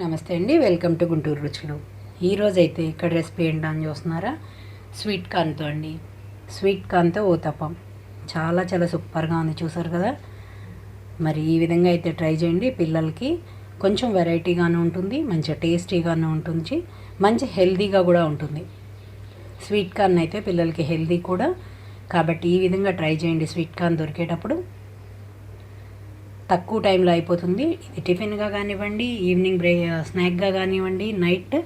నమస్తే అండి welcome to Guntur రుచులు. ఈరోజు అయితే ఇక్కడ రెసిపీ ఏంటని చూస్తున్నారా? స్వీట్ కార్న్తో అండి. స్వీట్ కార్న్తో ఊతప్పం. చాలా చాలా సూపర్గా ఉంది చూసారు కదా? మరి ఈ విధంగా అయితే ట్రై చేయండి. పిల్లలకి కొంచెం వెరైటీగానే ఉంటుంది మంచిగా టేస్టీగానే ఉంటుంది మంచి హెల్దీగా కూడా ఉంటుంది. స్వీట్ కార్న్ అయితే పిల్లలకి హెల్దీ కూడా. కాబట్టి ఈ విధంగా ట్రై చేయండి స్వీట్ కార్న్ దొరికేటప్పుడు. తక్కువ టైంలో అయిపోతుంది. ఇది టిఫిన్గా కానివ్వండి ఈవినింగ్ బ్రే స్నాక్గా కానివ్వండి నైట్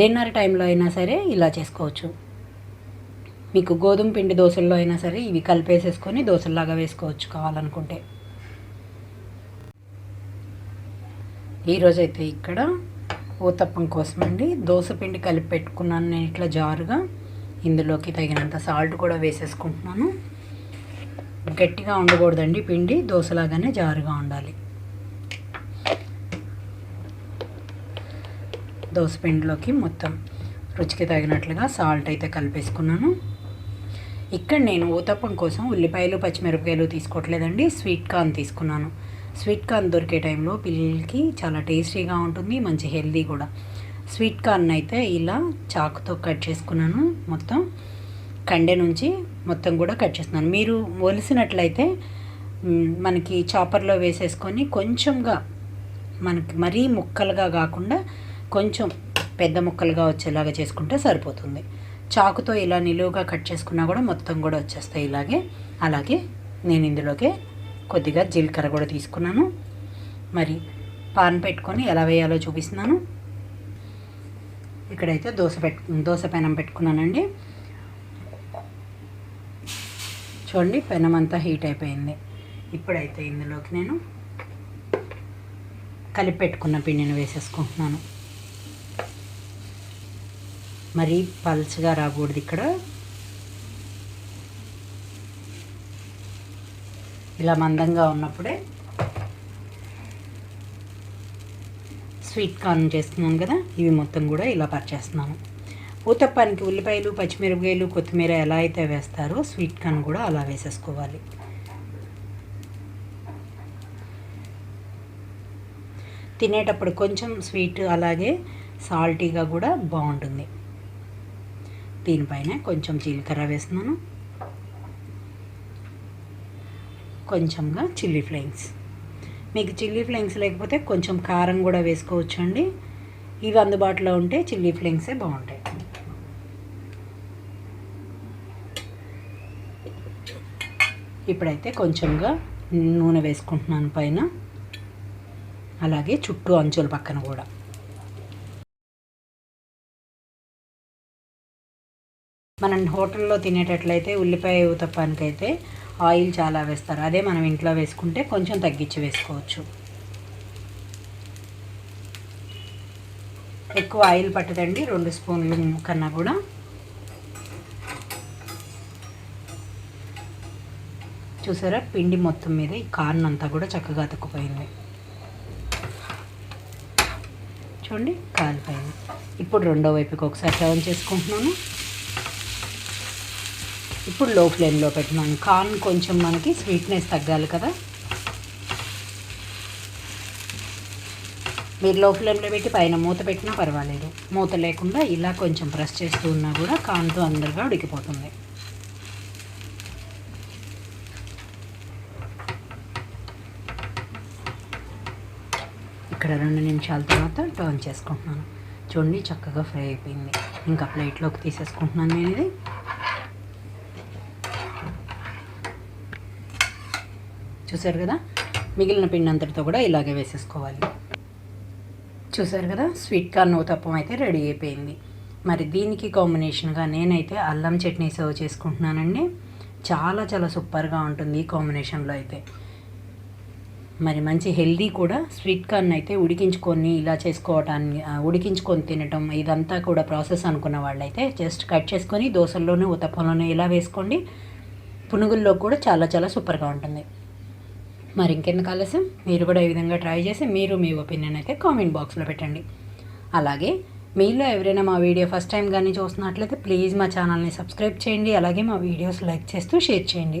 డిన్నర్ టైంలో అయినా సరే ఇలా చేసుకోవచ్చు. మీకు గోధుమ పిండి దోశల్లో అయినా సరే ఇవి కలిపేసేసుకొని దోశల్లాగా వేసుకోవచ్చు కావాలనుకుంటే. ఈరోజైతే ఇక్కడ ఊతప్పం కోసం అండి దోశ పిండి కలిపి పెట్టుకున్నాను నేను ఇట్లా జారుగా. ఇందులోకి తగినంత సాల్ట్ కూడా వేసేసుకుంటున్నాను. గట్టిగా ఉండకూడదండి. పిండి దోశలాగానే జారుగా ఉండాలి. దోశ పిండిలోకి మొత్తం రుచికి తగినట్లుగా సాల్ట్ అయితే కలిపేసుకున్నాను. ఇక్కడ నేను ఊతప్పం కోసం ఉల్లిపాయలు పచ్చిమిరపకాయలు తీసుకోవట్లేదండి. స్వీట్ కార్న్ తీసుకున్నాను. స్వీట్ కార్న్ దొరికే టైంలో పిల్లలకి చాలా టేస్టీగా ఉంటుంది మంచి హెల్దీ కూడా. స్వీట్ కార్న్ అయితే ఇలా చాకుతో కట్ చేసుకున్నాను మొత్తం. కండె నుంచి మొత్తం కూడా కట్ చేస్తున్నాను. మీరు ఒలిసినట్లయితే మనకి చాపర్లో వేసేసుకొని కొంచెంగా మనకి మరీ ముక్కలుగా కాకుండా కొంచెం పెద్ద ముక్కలుగా వచ్చేలాగా చేసుకుంటే సరిపోతుంది. చాకుతో ఇలా నిలువుగా కట్ చేసుకున్నా కూడా మొత్తం కూడా వచ్చేస్తాయి ఇలాగే. అలాగే నేను ఇందులోకి కొద్దిగా జీలకర్ర కూడా తీసుకున్నాను. మరి పాన్ పెట్టుకొని ఎలా వేయాలో చూపిస్తున్నాను. ఇక్కడైతే దోశ పెట్టు దోశ పెనం పెట్టుకున్నానండి. చూడండి పెనం అంతా హీట్ అయిపోయింది. ఇప్పుడైతే ఇందులోకి నేను కలిపి పెట్టుకున్న పిండిని వేసేసుకుంటున్నాను. మరి పల్చగా రాకూడదు ఇక్కడ. ఇలా మందంగా ఉన్నప్పుడే స్వీట్ కార్న్ చేస్తున్నాను కదా ఇవి మొత్తం కూడా ఇలా పరిచేస్తున్నాను. ఊతప్పానికి ఉల్లిపాయలు పచ్చిమిరపకాయలు కొత్తిమీర ఎలా అయితే వేస్తారో స్వీట్ కార్న్ కూడా అలా వేసేసుకోవాలి. తినేటప్పుడు కొంచెం స్వీట్ అలాగే సాల్టీగా కూడా బాగుంటుంది. దీనిపైన కొంచెం జీలకర్ర వేస్తున్నాను. కొంచెంగా చిల్లీ ఫ్లేక్స్. మీకు చిల్లీ ఫ్లేక్స్ లేకపోతే కొంచెం కారం కూడా వేసుకోవచ్చు అండి ఇవి అందుబాటులో ఉంటే చిల్లీ ఫ్లేక్సే బాగుంటాయి. ఇప్పుడైతే కొంచెంగా నూనె వేసుకుంటున్నాను పైన. అలాగే చుట్టూ అంచుల పక్కన కూడా. మనం హోటల్లో తినేటట్లయితే ఉల్లిపాయ ఉతప్పానికైతే ఆయిల్ చాలా వేస్తారు. అదే మనం ఇంట్లో వేసుకుంటే కొంచెం తగ్గించి వేసుకోవచ్చు. ఎక్కువ ఆయిల్ పట్టదండి. రెండు స్పూన్లు కన్నా కూడా. చూసారా? పిండి మొత్తం మీద ఈ కార్న్ అంతా కూడా చక్కగా అతుక్కుపోయింది. చూడండి కాలిపోయింది. ఇప్పుడు రెండో వైపుకి ఒకసారి టర్న్ చేసుకుంటున్నాను. ఇప్పుడు లో ఫ్లేమ్లో పెట్టినాను కార్న్ కొంచెం మనకి స్వీట్నెస్ తగ్గాలి కదా. మీరు లో ఫ్లేమ్లో పెట్టి పైన మూత పెట్టినా పర్వాలేదు. మూత లేకుండా ఇలా కొంచెం ప్రెస్ చేస్తూ ఉన్నా కూడా కార్న్తో అందరుగా ఉడికిపోతుంది. ఇక్కడ రెండు నిమిషాల తర్వాత టర్న్ చేసుకుంటున్నాను. చూడండి చక్కగా ఫ్రై అయిపోయింది. ఇంకా ప్లేట్లోకి తీసేసుకుంటున్నాను నేను ఇది. చూసారు కదా? మిగిలిన పిండి అంతటితో కూడా ఇలాగే వేసేసుకోవాలి. చూసారు కదా? స్వీట్ కార్న్ ఊతప్పం అయితే రెడీ అయిపోయింది. మరి దీనికి కాంబినేషన్గా నేనైతే అల్లం చట్నీ సర్వ్ చేసుకుంటున్నానండి. చాలా చాలా సూపర్గా ఉంటుంది ఈ కాంబినేషన్లో అయితే. మరి మంచి హెల్దీ కూడా స్వీట్ కార్న్ అయితే ఉడికించుకొని ఇలా చేసుకోవటాన్ని ఉడికించుకొని తినటం ఇదంతా కూడా ప్రాసెస్ అనుకున్న వాళ్ళైతే జస్ట్ కట్ చేసుకొని దోశల్లోనే ఉతప్పంలోనే ఇలా వేసుకోండి. పునుగుల్లో కూడా చాలా చాలా సూపర్గా ఉంటుంది. మరి ఇంకెందుకు ఆలస్యం? మీరు కూడా ఈ విధంగా ట్రై చేసి మీరు మీ ఒపీనియన్ అయితే కామెంట్ బాక్స్లో పెట్టండి. అలాగే మీలో ఎవరైనా మా వీడియో ఫస్ట్ టైం కానీ చూస్తున్నట్లయితే ప్లీజ్ మా ఛానల్ని సబ్స్క్రైబ్ చేయండి. అలాగే మా వీడియోస్ లైక్ చేస్తూ షేర్ చేయండి.